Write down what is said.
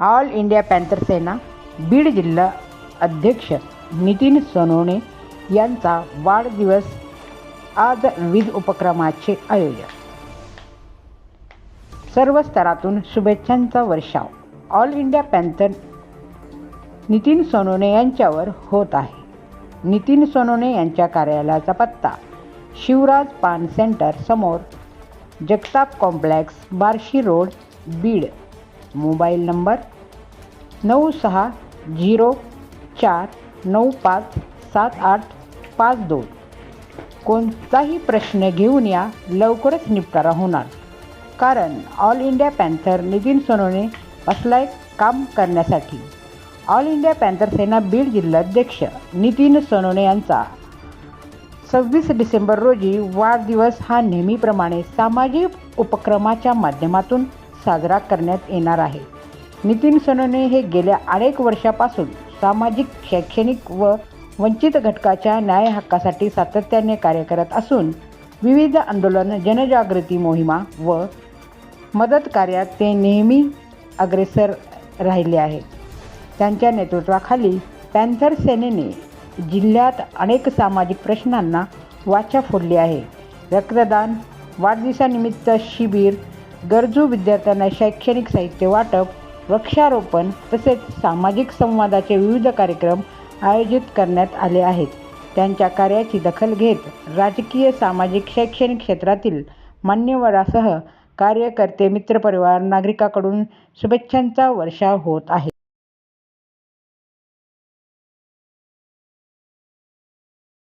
All India panther Sena Beed जिल्हा अध्यक्ष नितीन सोनवणे यांचा वाढदिवस आज विविध उपक्रमाचे आयोजन. सर्व स्तरातून शुभेच्छांचा वर्षाव. All India panther Nitin Sonawane यांच्यावर होत आहे. नितीन सोनवणे यांच्या कार्यालयाचा पत्ता शिवराज पान सेंटर समोर Jagtap complex Barshi road Beed. Mobile number नऊ सहा झिरो चार नऊ पाच सात आठ पाच दोन. कोणताही प्रश्न घेऊन या लवकरच निपटारा होणार. कारण all India panther Nitin Sonawane असलाय काम करण्यासाठी. All India panther Sena Beed जिल्हाध्यक्ष नितीन सोनवणे यांचा सव्वीस डिसेंबर रोजी वाढदिवस हा नेहमीप्रमाणे सामाजिक उपक्रमाच्या माध्यमातून साजरा करण्यात येणार आहे. नितीन सोनवणे हे गेल्या अनेक वर्षापासून सामाजिक शैक्षणिक व वंचित घटकाच्या न्याय हक्कासाठी सातत्याने कार्य करत असून विविध आंदोलन जनजागृती मोहिमा व मदत कार्यात ते नेहमी अग्रेसर राहिले आहेत त्यांच्या नेतृत्वाखाली पॅन्थर सेनेने जिल्ह्यात अनेक सामाजिक प्रश्नांना वाचा फोडली आहे. रक्तदान वाढदिवसानिमित्त शिबिर गरजू विद्यार्थ्यांना शैक्षणिक साहित्य वाटप वृक्षारोपण तसेच सामाजिक संवादाचे विविध कार्यक्रम आयोजित करण्यात आले आहेत. त्यांच्या कार्याची दखल घेत राजकीय सामाजिक शैक्षणिक क्षेत्रातील मान्यवरासह कार्यकर्ते मित्रपरिवार नागरिकांकडून शुभेच्छांचा वर्षाव होत आहे.